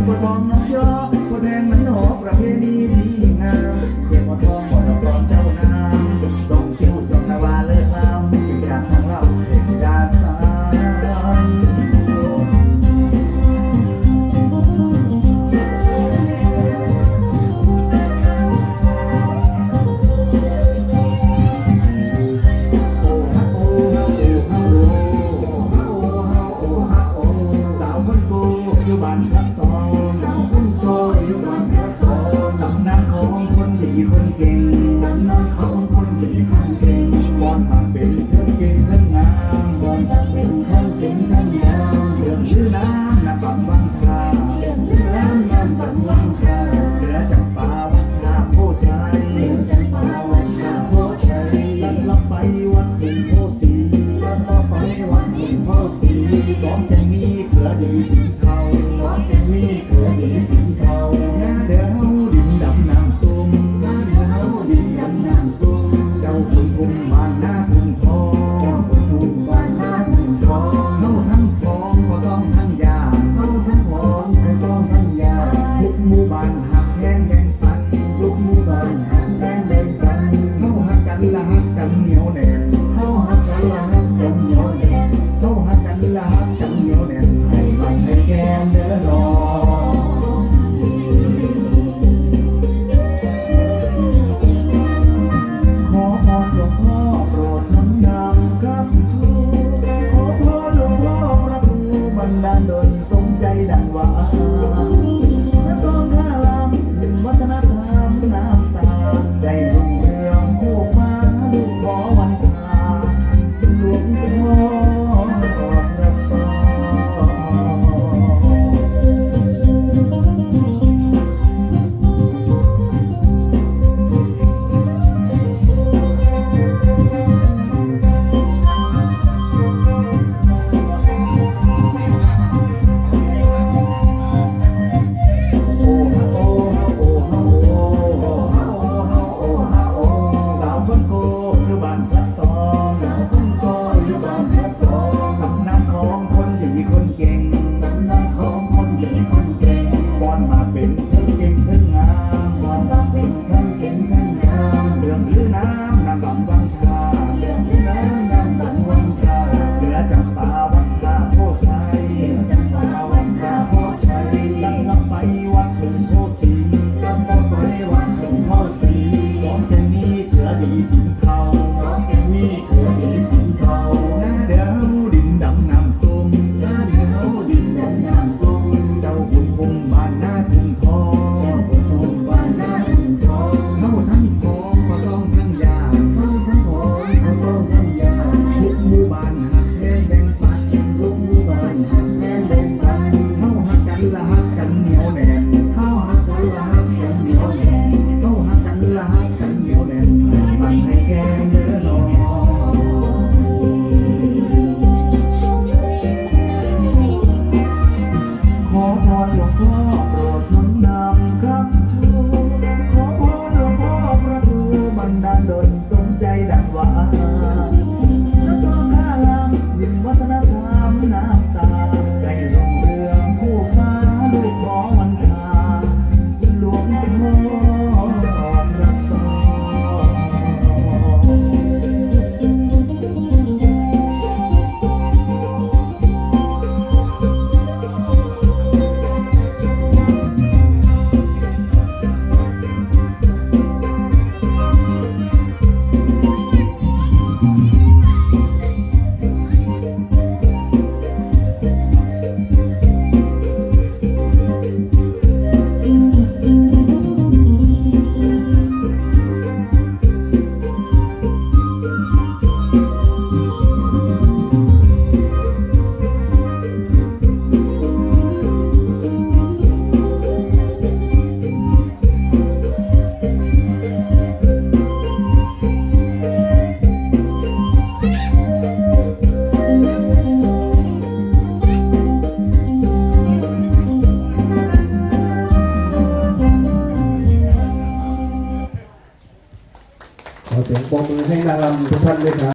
ที่บ่ต้องน้ำย่อบ่แดงมันหอกประเพณีดีงามเก็บบ่ทองบ่ดอกสอนเจ้านางต้องคิ้วจองนาวาเลิกลำจากทางเราเด็กดาสายโอ้ฮักโอ้ฮักโอ้ฮักโอ้โอ้ฮักโอ้ฮักโอ้สาวคนโกอยู่บ้าน คือสีเทาร้อนที่กิดมีสีเทานาเดาดินดำน้ำส้มนาเดาดินดำน้ำส้ม ทรงใจดังวาง ของแกงนี้เจอดีสินค้ love. สียงปรบมือให้นางรำทุกท่านด้วยครับ